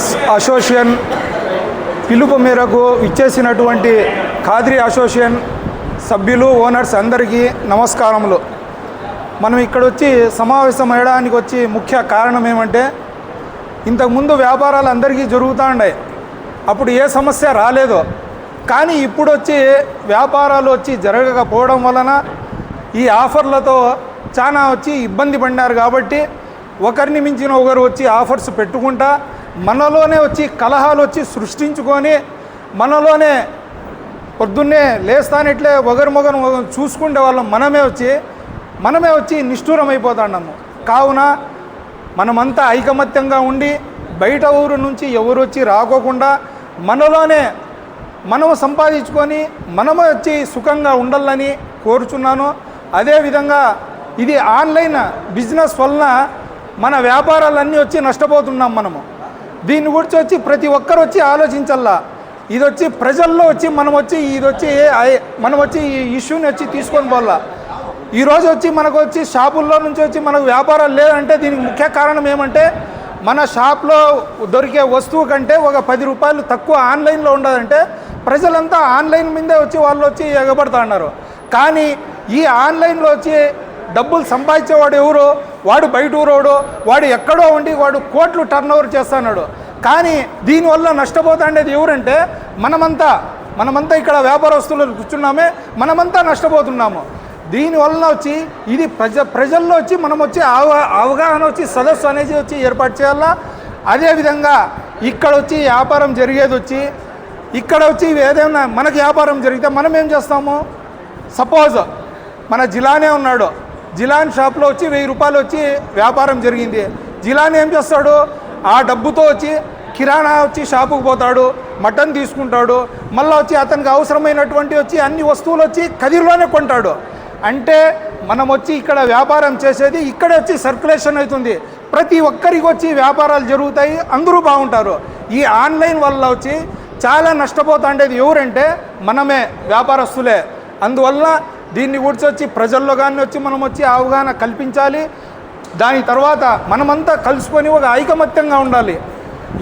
Garments association పిలుపు మేరకు ఇచ్చేసినటువంటి ఖాద్రి అసోసియేషన్ సభ్యులు ఓనర్స్ అందరికీ నమస్కారములు. మనం ఇక్కడ వచ్చి సమావేశం అయ్యడానికి వచ్చి ముఖ్య కారణం ఏమంటే ఇంతకుముందు వ్యాపారాలు అందరికీ జరుగుతూ ఉన్నాయి. అప్పుడు ఏ సమస్య రాలేదు. కానీ ఇప్పుడు వచ్చి వ్యాపారాలు వచ్చి జరగకపోవడం వలన ఈ ఆఫర్లతో చాలా వచ్చి ఇబ్బంది పడినారు కాబట్టి ఒకరిని మించిన ఒకరు వచ్చి ఆఫర్స్ పెట్టుకుంటా మనలోనే వచ్చి కలహాలు వచ్చి సృష్టించుకొని మనలోనే పొద్దున్నే లేస్తానిట్లే ఒకరి మొగరు చూసుకుండే వాళ్ళం మనమే వచ్చి మనమే వచ్చి నిష్ఠూరం అయిపోతున్నాము కావున మనమంతా ఐకమత్యంగా ఉండి బయట ఊరు నుంచి ఎవరు వచ్చి రాకోకుండా మనలోనే మనము సంపాదించుకొని మనమే వచ్చి సుఖంగా ఉండాలని కోరుచున్నాను. అదేవిధంగా ఇది ఆన్లైన్ బిజినెస్ వలన మన వ్యాపారాలన్నీ వచ్చి నష్టపోతున్నాం మనము. దీన్ని గురించి వచ్చి ప్రతి ఒక్కరు వచ్చి ఆలోచించల్లా. ఇది వచ్చి ప్రజల్లో వచ్చి మనం వచ్చి ఇది వచ్చి మనం వచ్చి ఈ ఇష్యూని వచ్చి తీసుకొని పోవాలా ఈరోజు వచ్చి మనకు వచ్చి షాపుల్లో నుంచి వచ్చి మనకు వ్యాపారాలు లేదంటే దీనికి ముఖ్య కారణం ఏమంటే మన షాప్లో దొరికే వస్తువు కంటే ఒక పది రూపాయలు తక్కువ ఆన్లైన్లో ఉండదంటే ప్రజలంతా ఆన్లైన్ మీదే వచ్చి వాళ్ళు వచ్చి ఎగబడతా ఉన్నారు కానీ ఈ ఆన్లైన్లో వచ్చి డబ్బులు సంపాదించేవాడు ఎవరు? వాడు బయట ఊరోడు వాడు ఎక్కడో ఉండి వాడు కోట్లు టర్న్ ఓవర్ చేస్తున్నాడు. కానీ దీనివల్ల నష్టపోతాండేది ఎవరంటే మనమంతా మనమంతా ఇక్కడ వ్యాపారస్తులు కూర్చున్నామే మనమంతా నష్టపోతున్నాము. దీనివల్ల వచ్చి ఇది ప్రజ ప్రజల్లో వచ్చి మనం వచ్చి అవ అవగాహన వచ్చి సదస్సు అనేది వచ్చి ఏర్పాటు చేయాలా? అదేవిధంగా ఇక్కడ వచ్చి వ్యాపారం జరిగేది వచ్చి ఇక్కడ వచ్చి ఏదైనా మనకి వ్యాపారం జరిగితే మనం ఏం చేస్తాము? సపోజ్ మన జిలానే ఉన్నాడు. జిలాన్ షాప్లో వచ్చి వెయ్యి రూపాయలు వచ్చి వ్యాపారం జరిగింది. జిలాన్ ఏం చేస్తాడు? ఆ డబ్బుతో వచ్చి కిరాణా వచ్చి షాపుకు పోతాడు మటన్ తీసుకుంటాడు మళ్ళీ వచ్చి అతనికి అవసరమైనటువంటి వచ్చి అన్ని వస్తువులు వచ్చి కదిరిలోనే కొంటాడు. అంటే మనం వచ్చి ఇక్కడ వ్యాపారం చేసేది ఇక్కడ వచ్చి సర్క్యులేషన్ అవుతుంది. ప్రతి ఒక్కరికి వచ్చి వ్యాపారాలు జరుగుతాయి అందరూ బాగుంటారు. ఈ ఆన్లైన్ వల్ల వచ్చి చాలా నష్టపోతుండేది ఎవరంటే మనమే వ్యాపారస్తులే. అందువల్ల దీన్ని గురించి వచ్చి ప్రజల్లో కానీ వచ్చి మనం వచ్చి అవగాహన కల్పించాలి. దాని తర్వాత మనమంతా కలుసుకొని ఒక ఐకమత్యంగా ఉండాలి.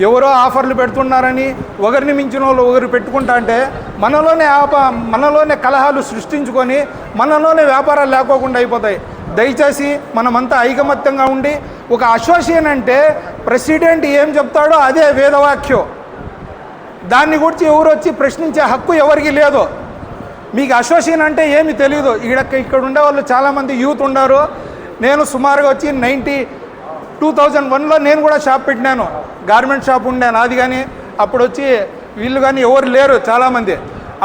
ఎవరో ఆఫర్లు పెడుతున్నారని ఒకరిని మించిన వాళ్ళు ఒకరు పెట్టుకుంటా అంటే మనలోనే ఆప మనలోనే కలహాలు సృష్టించుకొని మనలోనే వ్యాపారాలు లేకోకుండా అయిపోతాయి. దయచేసి మనమంతా ఐకమత్యంగా ఉండి ఒక అసోసియేషన్ అంటే ప్రెసిడెంట్ ఏం చెప్తాడో అదే వేదవాక్యం. దాన్ని గురించి ఎవరు వచ్చి ప్రశ్నించే హక్కు ఎవరికి లేదు. మీకు అసోసియేషన్ అంటే ఏమి తెలియదు ఇక్కడ ఇక్కడ ఉండే వాళ్ళు చాలామంది యూత్ ఉన్నారు నేను సుమారుగా వచ్చి నైంటీ టూ థౌజండ్ వన్లో నేను కూడా షాప్ పెట్టినాను. గార్మెంట్ షాప్ ఉండే నాది కానీ. అప్పుడు వచ్చి వీళ్ళు కానీ ఎవరు లేరు చాలామంది.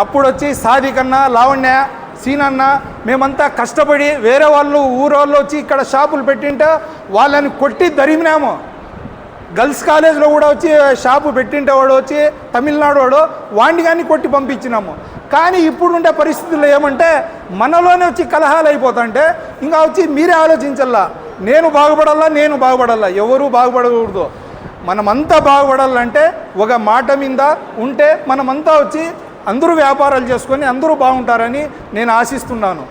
అప్పుడు వచ్చి సాది కన్నా లావణ్య సీనన్న మేమంతా కష్టపడి వేరే వాళ్ళు ఊరోళ్ళు వచ్చి ఇక్కడ షాపులు పెట్టింటే వాళ్ళని కొట్టి దరిమినాము. గర్ల్స్ కాలేజ్లో కూడా వచ్చి షాపు పెట్టింటే వాడు వచ్చి తమిళనాడు వాడు వాణ్ణి కానీ కొట్టి పంపించినాము. కానీ ఇప్పుడుండే పరిస్థితుల్లో ఏమంటే మనలోనే వచ్చి కలహాలు అయిపోతుంటే ఇంకా వచ్చి మీరే ఆలోచించల్లా. నేను బాగుపడాలా నేను బాగుపడాలా? ఎవరు బాగుపడకూడదు. మనమంతా బాగుపడాలంటే ఒక మాట మీద ఉంటే మనమంతా వచ్చి అందరూ వ్యాపారాలు చేసుకొని అందరూ బాగుంటారని నేను ఆశిస్తున్నాను.